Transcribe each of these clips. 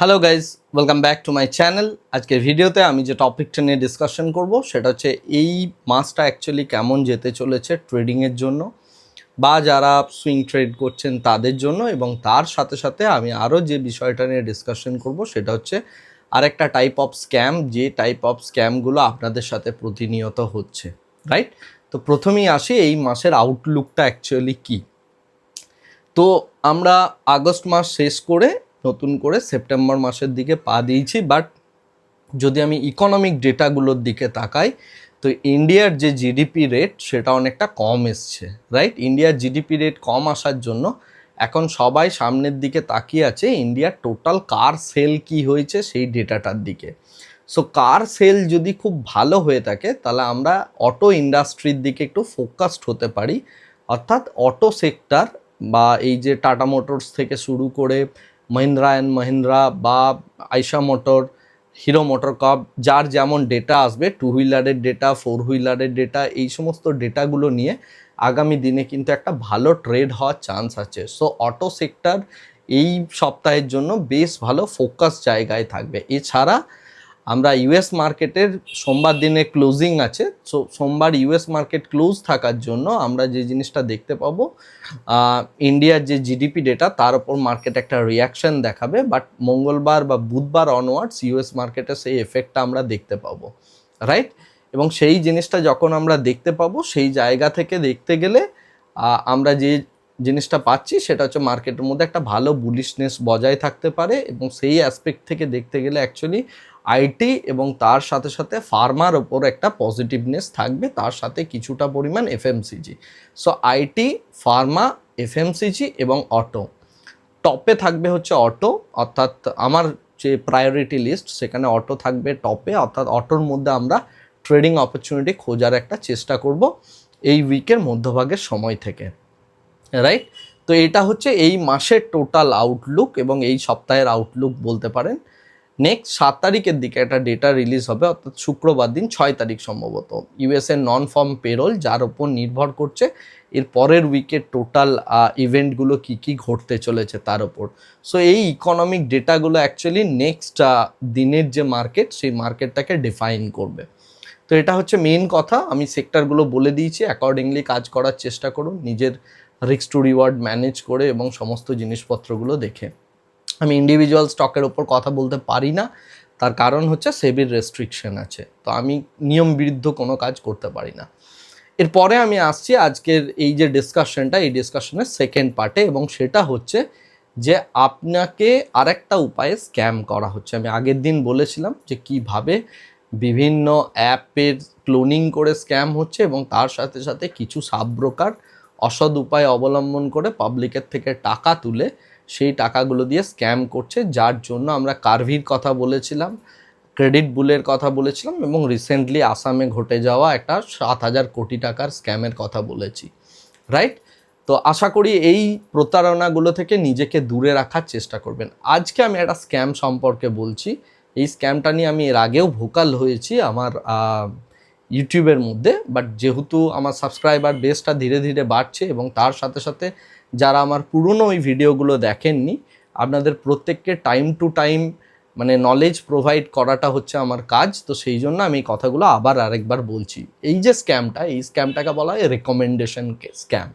Hello guys welcome back to my channel আজকের ভিডিওতে আমি যে টপিকটা নিয়ে ডিসকাশন করব, সেটা হচ্ছে এই মাসটা অ্যাকচুয়ালি কেমন যেতে চলেছে ট্রেডিংয়ের জন্য বা যারা সুইং ট্রেড করছেন তাদের জন্য এবং তার সাথে সাথে আমি আরও যে বিষয়টা নিয়ে ডিসকাশন করব, সেটা হচ্ছে আরেকটা টাইপ অফ স্ক্যাম যে টাইপ অফ স্ক্যামগুলো আপনাদের সাথে প্রতিনিয়ত হচ্ছে রাইট তো প্রথমেই আসি এই মাসের আউটলুকটা অ্যাকচুয়ালি কী? তো আমরা আগস্ট মাস শেষ করে নতুন করে সেপ্টেম্বর মাসের দিকে পা দিয়েছি, বাট যদি আমি ইকোনমিক ডেটাগুলোর দিকে তাকাই, তো ইন্ডিয়ার যে জিডিপি রেট সেটা অনেকটা কম এসছে রাইট ইন্ডিয়ার জিডিপি রেট কম আসার জন্য এখন সবাই সামনের দিকে তাকিয়ে আছে ইন্ডিয়ার টোটাল কার সেল কি হয়েছে সেই ডেটাটার দিকে। সো কার সেল যদি খুব ভালো হয়ে থাকে, তাহলে আমরা অটো ইন্ডাস্ট্রির দিকে একটু ফোকাসড হতে পারি। অর্থাৎ অটো সেক্টর বা এই যে টাটা মোটরস থেকে শুরু করে মহিন্দ্রা অ্যান্ড মহিন্দ্রা বা আইসা মোটর হিরো মোটর কাপ যার যেমন ডেটা আসবে টু হুইলারের ডেটা ফোর হুইলারের ডেটা এই সমস্ত ডেটাগুলো নিয়ে আগামী দিনে কিন্তু একটা ভালো ট্রেড হওয়ার চান্স আছে। সো অটো সেক্টর এই সপ্তাহের জন্য বেশ ভালো ফোকাস জায়গায় থাকবে। এছাড়া আমরা ইউএস মার্কেটের সোমবার দিনে ক্লোজিং আছে সো সোমবার ইউএস মার্কেট ক্লোজ থাকার জন্য আমরা যে জিনিসটা দেখতে পাবো ইন্ডিয়ার যে জিডিপি ডেটা তার উপর মার্কেট একটা রিয়াকশন দেখাবে বাট মঙ্গলবার বা বুধবার অনওয়ার্ডস ইউএস মার্কেটে সেই এফেক্টটা আমরা দেখতে পাবো রাইট এবং সেই জিনিসটা যখন আমরা দেখতে পাবো, সেই জায়গা থেকে দেখতে গেলে আমরা যে জিনিসটা পাচ্ছি, সেটা হচ্ছে মার্কেটের মধ্যে একটা ভালো বুলিশনেস বজায় থাকতে পারে, এবং সেই অ্যাসপেক্ট থেকে দেখতে গেলে অ্যাকচুয়ালি আইটি এবং তার সাথে সাথে ফার্মার ওপর একটা পজিটিভনেস থাকবে, তার সাথে কিছুটা পরিমাণ FMCG. So IT, pharma, FMCG এবং অটো। টপে থাকবে হচ্ছে অটো, অর্থাৎ আমার যে প্রায়োরিটি লিস্ট সেখানে অটো থাকবে টপে, অর্থাৎ অটোর মধ্যে আমরা ট্রেডিং অপরচুনিটি খোঁজার একটা চেষ্টা করব এই উইকের মধ্যভাগের সময় থেকে। রাইট তো এটা হচ্ছে এই মাসের টোটাল আউটলুক এবং এই সপ্তাহের আউটলুক বলতে পারেন। নেক্সট সাত তারিখের দিকে একটা ডেটা রিলিজ হবে, অর্থাৎ শুক্রবার দিন ছয় তারিখ সম্ভবত। ইউএসএ নন ফর্ম পেরোল যার ওপর নির্ভর করছে, এর পরের উইকের টোটাল ইভেন্টগুলো কি কি ঘটতে চলেছে তার ওপর সো এই ইকোনমিক ডেটাগুলো অ্যাকচুয়ালি নেক্সট দিনের যে মার্কেট সেই মার্কেটটাকে ডিফাইন করবে। তো এটা হচ্ছে মেন কথা, আমি সেক্টরগুলো বলে দিয়েছি অ্যাকর্ডিংলি কাজ করার চেষ্টা করুন, নিজের রিস্ক টু রিওয়ার্ড ম্যানেজ করে এবং সমস্ত জিনিসপত্রগুলো দেখে। আমি ইন্ডিভিজুয়াল স্টকের ওপর কথা বলতে পারি না। তার কারণ হচ্ছে সেবির রেস্ট্রিকশন আছে। তো আমি নিয়ম বিরুদ্ধ কোনো কাজ করতে পারি না। এরপরে আমি আসছি আজকের এই যে ডিসকাশনটা এই ডিসকাশনের সেকেন্ড পার্টে এবং সেটা হচ্ছে যে আপনাকে আরেকটা উপায়ে স্ক্যাম করা হচ্ছে। আমি আগের দিন বলেছিলাম যে কীভাবে বিভিন্ন অ্যাপের ক্লোনিং করে স্ক্যাম হচ্ছে এবং তার সাথে সাথে কিছু সাব ব্রোকার অসৎ উপায় অবলম্বন করে পাবলিকের থেকে টাকা তুলে সেই টাকাগুলো দিয়ে স্ক্যাম করছে, যার জন্য আমরা কার্ভির কথা বলেছিলাম ক্রেডিট বুলের কথা বলেছিলাম এবং রিসেন্টলি আসামে ঘটে যাওয়া একটা সাত হাজার কোটি টাকার স্ক্যামের কথা বলেছি রাইট তো আশা করি এই প্রতারণাগুলো থেকে নিজেকে দূরে রাখার চেষ্টা করবেন। আজকে আমি একটা স্ক্যাম সম্পর্কে বলছি, এই স্ক্যামটা নিয়ে আমি এর আগেও ভোকাল হয়েছি আমার ইউটিউবের মধ্যে বাট যেহেতু আমার সাবস্ক্রাইবার বেসটা ধীরে ধীরে বাড়ছে এবং তার সাথে সাথে যারা আমার পুরনো ওই ভিডিওগুলো দেখেননি, আপনাদের প্রত্যেককে টাইম টু টাইম মানে নলেজ প্রোভাইড করাটা হচ্ছে আমার কাজ। তো সেই জন্য আমি এই কথাগুলো আবার আরেকবার বলছি। এই যে স্ক্যামটা এই স্ক্যামটাকে বলা হয় রেকমেন্ডেশন স্ক্যাম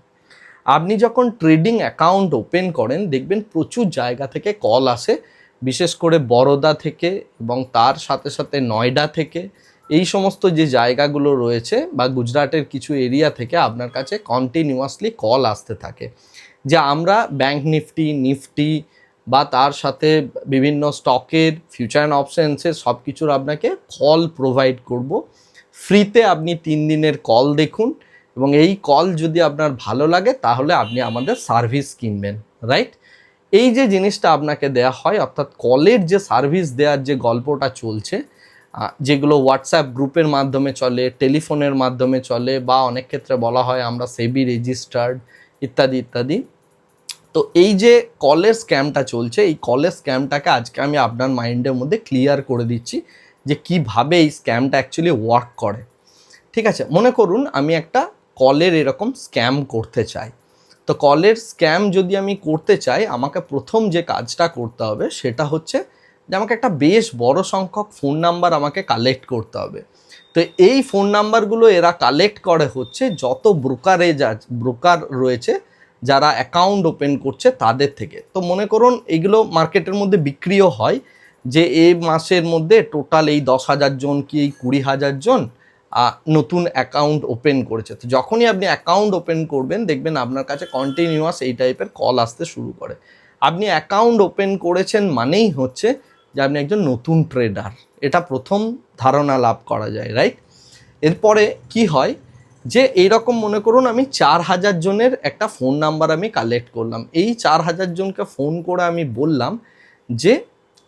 আপনি যখন ট্রেডিং অ্যাকাউন্ট ওপেন করেন, দেখবেন প্রচুর জায়গা থেকে কল আসে, বিশেষ করে বরোদা থেকে এবং তার সাথে সাথে নয়ডা থেকে। এই সমস্ত যে জায়গাগুলো রয়েছে বা গুজরাটের কিছু এরিয়া থেকে আপনার কাছে কন্টিনিউয়াসলি কল আসতে থাকে, যে আমরা ব্যাংক নিফটি নিফটি বা তার সাথে বিভিন্ন স্টকের ফিউচার অ্যান্ড অপশনসের সব কিছুর আপনাকে কল প্রোভাইড করব। ফ্রিতে আপনি তিন দিনের কল দেখুন এবং এই কল যদি আপনার ভালো লাগে তাহলে আপনি আমাদের সার্ভিস কিনবেন রাইট এই যে জিনিসটা আপনাকে দেয়া হয়, অর্থাৎ কলের যে সার্ভিস দেওয়ার যে গল্পটা চলছে যেগুলো হোয়াটসঅ্যাপ গ্রুপের মাধ্যমে চলে, টেলিফোনের মাধ্যমে চলে বা অনেক ক্ষেত্রে বলা হয় আমরা সেবি রেজিস্টার্ড ইত্যাদি ইত্যাদি। তো এই যে কলের স্ক্যামটা চলছে, এই কলের স্ক্যামটাকে আজকে আমি আপনার মাইন্ডের মধ্যে ক্লিয়ার করে দিচ্ছি যে কীভাবে এই স্ক্যামটা অ্যাকচুয়ালি ওয়ার্ক করে। ঠিক আছে? মনে করুন আমি একটা কলের এরকম স্ক্যাম করতে চাই। তো কলের স্ক্যাম যদি আমি করতে চাই, আমাকে প্রথম যে কাজটা করতে হবে সেটা হচ্ছে যে আমাকে একটা বেশ বড় সংখ্যক ফোন নাম্বার আমাকে কালেক্ট করতে হবে। তো এই ফোন নাম্বারগুলো এরা কালেক্ট করে হচ্ছে যত ব্রোকারেজ ব্রোকার রয়েছে, যারা অ্যাকাউন্ট ওপেন করছে তাদের থেকে। তো মনে করুন এগুলো মার্কেটের মধ্যে বিক্রিও হয়, যে এই মাসের মধ্যে টোটাল এই দশ হাজার জন কি এই কুড়ি হাজার জন নতুন অ্যাকাউন্ট ওপেন করেছে। তো যখনই আপনি অ্যাকাউন্ট ওপেন করবেন, দেখবেন আপনার কাছে কন্টিনিউয়াস এই টাইপের কল আসতে শুরু করে। আপনি অ্যাকাউন্ট ওপেন করেছেন মানেই হচ্ছে যে আপনি একজন নতুন ট্রেডার এটা প্রথম ধারণা লাভ করা যায় রাইট এরপরে কি হয়? যে এইরকম মনে করুন আমি চার হাজার জনের একটা ফোন নাম্বার আমি কালেক্ট করলাম। এই চার হাজার জনকে ফোন করে আমি বললাম যে,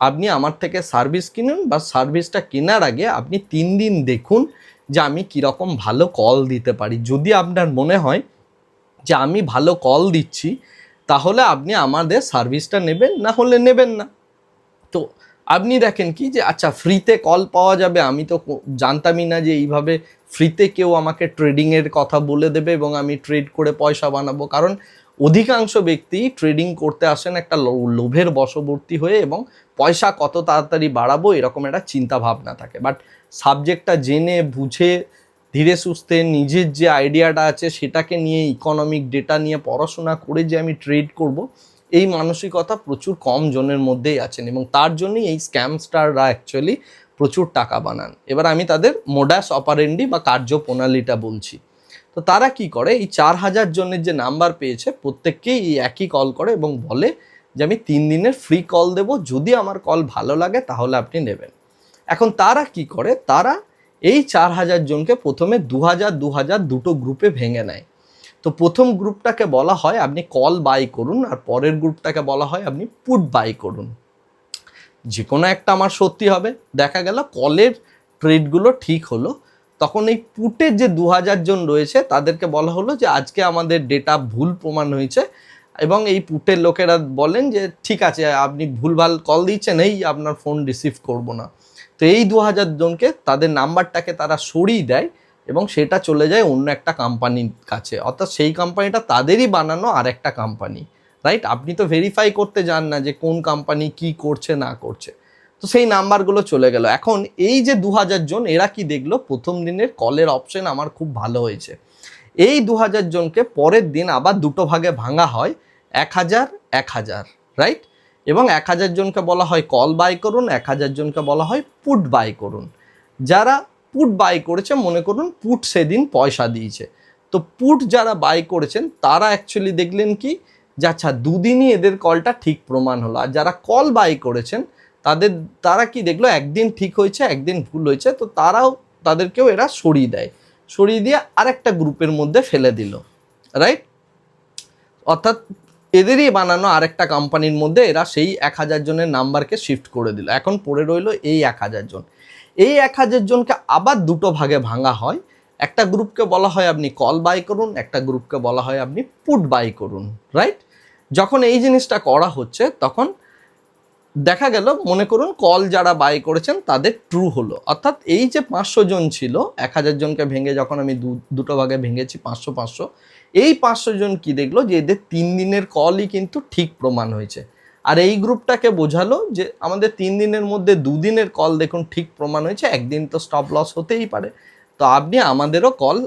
আপনি আমার থেকে সার্ভিস কিনুন বা সার্ভিসটা কেনার আগে আপনি তিন দিন দেখুন যে আমি কীরকম ভালো কল দিতে পারি। যদি আপনার মনে হয় যে আমি ভালো কল দিচ্ছি, তাহলে আপনি আমাদের সার্ভিসটা নেবেন, না হলে নেবেন না। আপনি দেখেন কি যে আচ্ছা ফ্রিতে কল পাওয়া যাবে, আমি তো জানতামই না যে এইভাবে ফ্রিতে কেউ আমাকে ট্রেডিংয়ের কথা বলে দেবে এবং আমি ট্রেড করে পয়সা বানাবো। কারণ অধিকাংশ ব্যক্তি ট্রেডিং করতে আসেন একটা লোভের বশবর্তী হয়ে এবং পয়সা কত তাড়াতাড়ি বাড়াবো এরকম একটা চিন্তা ভাবনা থাকে। বাট সাবজেক্টটা জেনে, বুঝে, ধীরে সুস্থে নিজের যে আইডিয়াটা আছে, সেটাকে নিয়ে ইকোনমিক ডেটা নিয়ে পড়াশোনা করে যে আমি ট্রেড করব এই মানসিকতা প্রচুর কম জনের মধ্যেই আছেন এবং তার জন্যই এই স্ক্যামস্টাররা অ্যাকচুয়ালি প্রচুর টাকা বানান। এবার আমি তাদের মোডাস অপারেন্ডি বা কার্যপ্রণালীটা বলছি। তো তারা কি করে? এই চার হাজার জনের যে নাম্বার পেয়েছে, প্রত্যেককেই এই একই কল করে এবং বলে যে, আমি তিন দিনের ফ্রি কল দেবো। যদি আমার কল ভালো লাগে, তাহলে আপনি নেবেন। এখন তারা কি করে? তারা এই চার হাজার জনকে প্রথমে দু হাজার দু হাজার দুটো গ্রুপে ভেঙে নেয়। তো প্রথম গ্রুপটাকে বলা হয় আপনি কল বাই করুন আর পরের গ্রুপটাকে বলা হয় আপনি পুট বাই করুন। যে কোনো একটা আমার সত্যি হবে, দেখা গেল কলের ট্রেডগুলো ঠিক হলো, তখন এই পুটের যে দু হাজার জন রয়েছে তাদেরকে বলা হলো যে আজকে আমাদের ডেটা ভুল প্রমাণ হয়েছে এবং এই পুটের লোকেরা বলেন যে ঠিক আছে, আপনি ভুলভাল কল দিচ্ছেন এই আপনার ফোন রিসিভ করব না। তো এই দু হাজার জনকে তাদের নাম্বারটাকে তারা সরিয়ে দেয় এবং সেটা চলে যায় অন্য একটা কোম্পানির কাছে। অর্থাৎ সেই কোম্পানিটা তাদেরই বানানো আর একটা কোম্পানি রাইট আপনি তো ভেরিফাই করতে যান না যে কোন কোম্পানি কি করছে, না করছে। তো সেই নাম্বারগুলো চলে গেল। এখন এই যে দু হাজার জন, এরা কি দেখল? প্রথম দিনের কলের অপশন আমার খুব ভালো হয়েছে। এই দু হাজার জনকে পরের দিন আবার দুটো ভাগে ভাঙা হয়, এক হাজার এক হাজার রাইট এবং এক হাজার জনকে বলা হয় কল বাই করুন, এক হাজার জনকে বলা হয় পুট বাই করুন। যারা পুট বাই করেছে, মনে করুন পুট সেদিন পয়সা দিয়েছে। তো পুট যারা বাই করেছেন, তারা অ্যাকচুয়ালি দেখলেন কি, যে আচ্ছা দুদিনই এদের কলটা ঠিক প্রমাণ হলো। আর যারা কল বাই করেছেন, তাদের, তারা কি দেখল, একদিন ঠিক হয়েছে, একদিন ভুল হয়েছে, তো তারাও তাদেরকেও এরা সরিয়ে দেয়। সরিয়ে দিয়ে আরেকটা গ্রুপের মধ্যে ফেলে দিল রাইট অর্থাৎ এদেরই বানানো আরেকটা কোম্পানির মধ্যে এরা সেই এক হাজার জনের নাম্বারকে শিফট করে দিল। এখন পড়ে রইল এই এক হাজার জন। এই এক হাজার জনকে আবার দুটো ভাগে ভাঙা হয়। একটা গ্রুপকে বলা হয় আপনি কল বাই করুন, একটা গ্রুপকে বলা হয় আপনি পুট বাই করুন রাইট যখন এই জিনিসটা করা হচ্ছে, তখন দেখা গেল, মনে করুন কল যারা বাই করেছেন, তাদের ট্রু হলো। অর্থাৎ এই যে পাঁচশো জন ছিল, এক হাজার জনকে ভেঙে যখন আমি দুটো ভাগে ভেঙেছি, পাঁচশো পাঁচশো, এই পাঁচশো জন কি দেখল যে এদের তিন দিনের কলই কিন্তু ঠিক প্রমাণ হয়েছে। আর এই গ্রুপটাকে বোঝালো যে আমাদের তিন দিনের মধ্যে দুদিনের কল দেখুন, ঠিক প্রমাণ হয়েছে, একদিন তো স্টপ লস হতেই পারে। তো আপনি আমাদেরও কল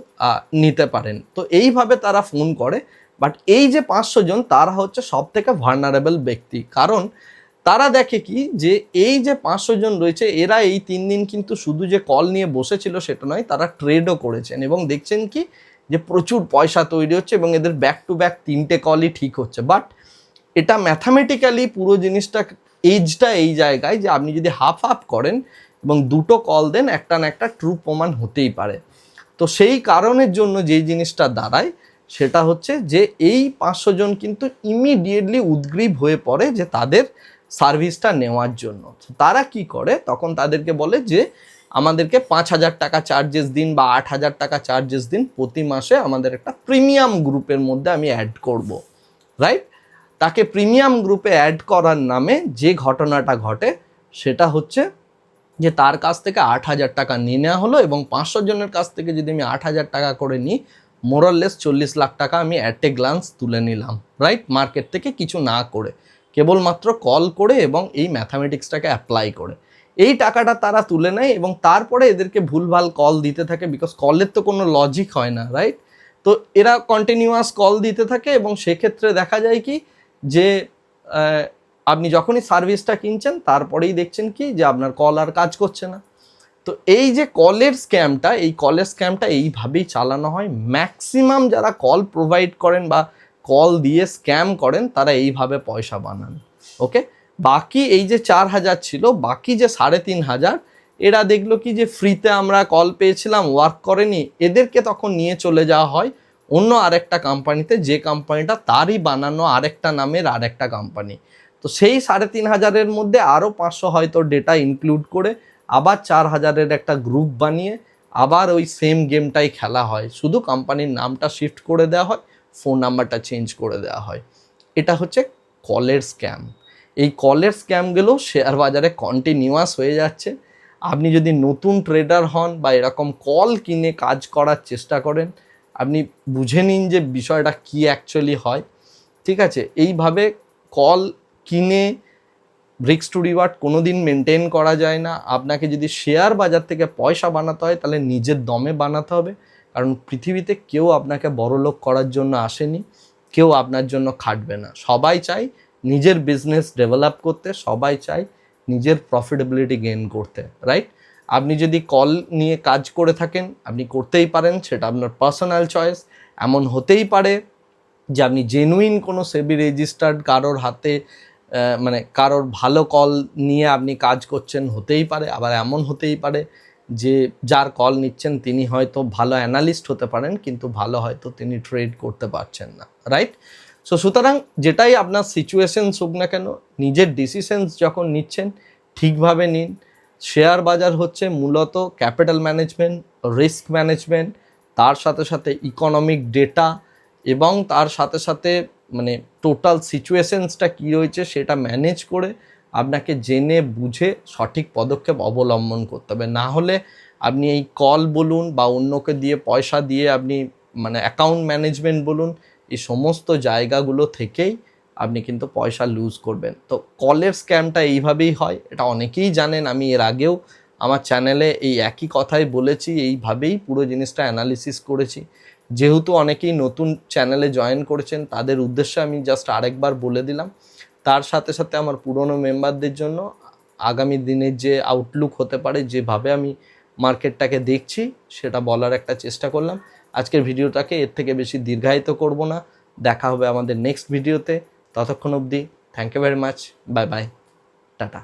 নিতে পারেন। তো এইভাবে তারা ফোন করে বাট এই যে পাঁচশো জন, তারা হচ্ছে সব থেকে ভার্নারেবল ব্যক্তি। কারণ তারা দেখে কি যে এই যে পাঁচশো জন রয়েছে, এরা এই তিন দিন কিন্তু শুধু যে কল নিয়ে বসেছিল সেটা নয়, তারা ট্রেডও করেছেন এবং দেখছেন কি যে প্রচুর পয়সা তৈরি হচ্ছে এবং এদের ব্যাক টু ব্যাক তিনটে কলই ঠিক হচ্ছে। বাট এটা ম্যাথামেটিক্যালি পুরো জিনিসটা এজটা এই জায়গায় যে আপনি যদি হাফ হাফ করেন এবং দুটো কল দেন, একটা না একটা ট্রু প্রমাণ হতেই পারে। তো সেই কারণের জন্য যে জিনিসটা দাঁড়ায়, সেটা হচ্ছে যে এই পাঁচশো জন কিন্তু ইমিডিয়েটলি উদ্গ্রীব হয়ে পড়ে যে তাদের সার্ভিসটা নেওয়ার জন্য। তারা কি করে? তখন তাদেরকে বলে যে, আমাদেরকে পাঁচ হাজার টাকা চার্জেস দিন বা আট হাজার টাকা চার্জেস দিন প্রতি মাসে আমাদের একটা প্রিমিয়াম গ্রুপের মধ্যে আমি অ্যাড করব। রাইট তাকে প্রিমিয়াম গ্রুপে অ্যাড করার নামে যে ঘটনাটা ঘটে, সেটা হচ্ছে যে তার কাছ থেকে আট হাজার টাকা নিয়ে নেওয়া হলো এবং পাঁচশো জনের কাছ থেকে যদি আমি আট হাজার টাকা করে নিই মোরাললেস চল্লিশ লাখ টাকা আমি অ্যাট এ গ্লান্স তুলে নিলাম রাইট মার্কেট থেকে কিছু না করে, কেবলমাত্র কল করে এবং এই ম্যাথামেটিক্সটাকে অ্যাপ্লাই করে। এই টাকাটা তারা তুলে নেয় এবং তারপরে এদেরকে ভুলভাল কল দিতে থাকে বিকজ কলের তো কোনো লজিক হয় না রাইট তো এরা কন্টিনিউয়াস কল দিতে থাকে এবং সেক্ষেত্রে দেখা যায় কি যে আপনি যখনই সার্ভিসটা কিনছেন, তারপরেই দেখছেন কি যে আপনার কল আর কাজ করছে না। তো এই যে কলের স্ক্যামটা, এই কলের স্ক্যামটা এইভাবেই চালানো হয়। ম্যাক্সিমাম যারা কল প্রোভাইড করেন বা কল দিয়ে স্ক্যাম করেন, তারা এইভাবে পয়সা বানান। ওকে? বাকি এই যে চার হাজার ছিল, বাকি যে সাড়ে তিন হাজার, এরা দেখল কি যে ফ্রিতে আমরা কল পেয়েছিলাম ওয়ার্ক করেনি, এদেরকে তখন নিয়ে চলে যাওয়া হয়। অন্য আরেকটা কোম্পানিতে যে কোম্পানিটা তারই বানানো আরেকটা নামের আরেকটা কোম্পানি তো সেই সাড়ে তিন হাজারের মধ্যে আরও পাঁচশো হয়তো ডেটা ইনক্লুড করে আবার চার হাজারের একটা গ্রুপ বানিয়ে আবার ওই সেম গেমটাই খেলা হয়। শুধু কোম্পানির নামটা শিফট করে দেওয়া হয় ফোন নাম্বারটা চেঞ্জ করে দেওয়া হয়। এটা হচ্ছে কলের স্ক্যাম এই কলের স্ক্যামগুলো শেয়ার বাজারে কন্টিনিউয়াস হয়ে যাচ্ছে। আপনি যদি নতুন ট্রেডার হন বা এরকম কল কিনে কাজ করার চেষ্টা করেন আপনি বুঝে নিন যে বিষয়টা কি অ্যাকচুয়ালি হয়। ঠিক আছে? এইভাবে কল কিনে ব্রিক্স টু রিওয়ার্ড কোনো দিন মেনটেন করা যায় না। আপনাকে যদি শেয়ার বাজার থেকে পয়সা বানাতে হয়, তাহলে নিজের দমে বানাতে হবে। কারণ পৃথিবীতে কেউ আপনাকে বড়লোক করার জন্য আসেনি, কেউ আপনার জন্য খাটবে না। সবাই চাই নিজের বিজনেস ডেভেলপ করতে, সবাই চাই নিজের প্রফিটেবিলিটি গেইন করতে রাইট আপনি যদি কল নিয়ে কাজ করে থাকেন, আপনি করতেই পারেন, সেটা আপনার পার্সোনাল চয়েস এমন হতেই পারে যে আপনি জেনুইন কোনো সেবি রেজিস্টার্ড কারোর হাতে মানে কারোর ভালো কল নিয়ে আপনি কাজ করছেন, হতেই পারে। আবার এমন হতেই পারে যে যার কল নিচ্ছেন, তিনি হয়তো ভালো অ্যানালিস্ট হতে পারেন, কিন্তু ভালো হয়তো তিনি ট্রেড করতে পারছেন না রাইট সো সুতরাং যেটাই আপনার সিচুয়েশনস হোক না কেন, নিজের ডিসিশনস যখন নিচ্ছেন, ঠিকভাবে নিন। শেয়ার বাজার হচ্ছে মূলত ক্যাপিটাল ম্যানেজমেন্ট, রিস্ক ম্যানেজমেন্ট, তার সাথে সাথে ইকোনমিক ডেটা এবং তার সাথে সাথে মানে টোটাল সিচুয়েশনসটা কী রয়েছে সেটা ম্যানেজ করে আপনাকে জেনে বুঝে সঠিক পদক্ষেপ অবলম্বন করতে হবে। না হলে আপনি এই কল বলুন বা অন্যকে দিয়ে পয়সা দিয়ে আপনি মানে অ্যাকাউন্ট ম্যানেজমেন্ট বলুন, এই সমস্ত জায়গাগুলো থেকেই আপনি কিন্তু পয়সা লুজ করবেন। তো কলের স্ক্যামটা এইভাবেই হয়, এটা অনেকেই জানেন, আমি এর আগেও আমার চ্যানেলে এই একই কথাই বলেছি, এইভাবেই পুরো জিনিসটা অ্যানালিসিস করেছি। যেহেতু অনেকেই নতুন চ্যানেলে জয়েন করেছেন, তাদের উদ্দেশ্যে আমি জাস্ট আরেকবার বলে দিলাম। তার সাথে সাথে আমার পুরনো মেম্বারদের জন্য আগামী দিনের যে আউটলুক হতে পারে, যেভাবে আমি মার্কেটটাকে দেখছি, সেটা বলার একটা চেষ্টা করলাম। আজকের ভিডিওটাকে এর থেকে বেশি দীর্ঘায়িত করব না। দেখা হবে আমাদের নেক্সট ভিডিওতে ততক্ষণ অবধি thank you very much bye bye tata.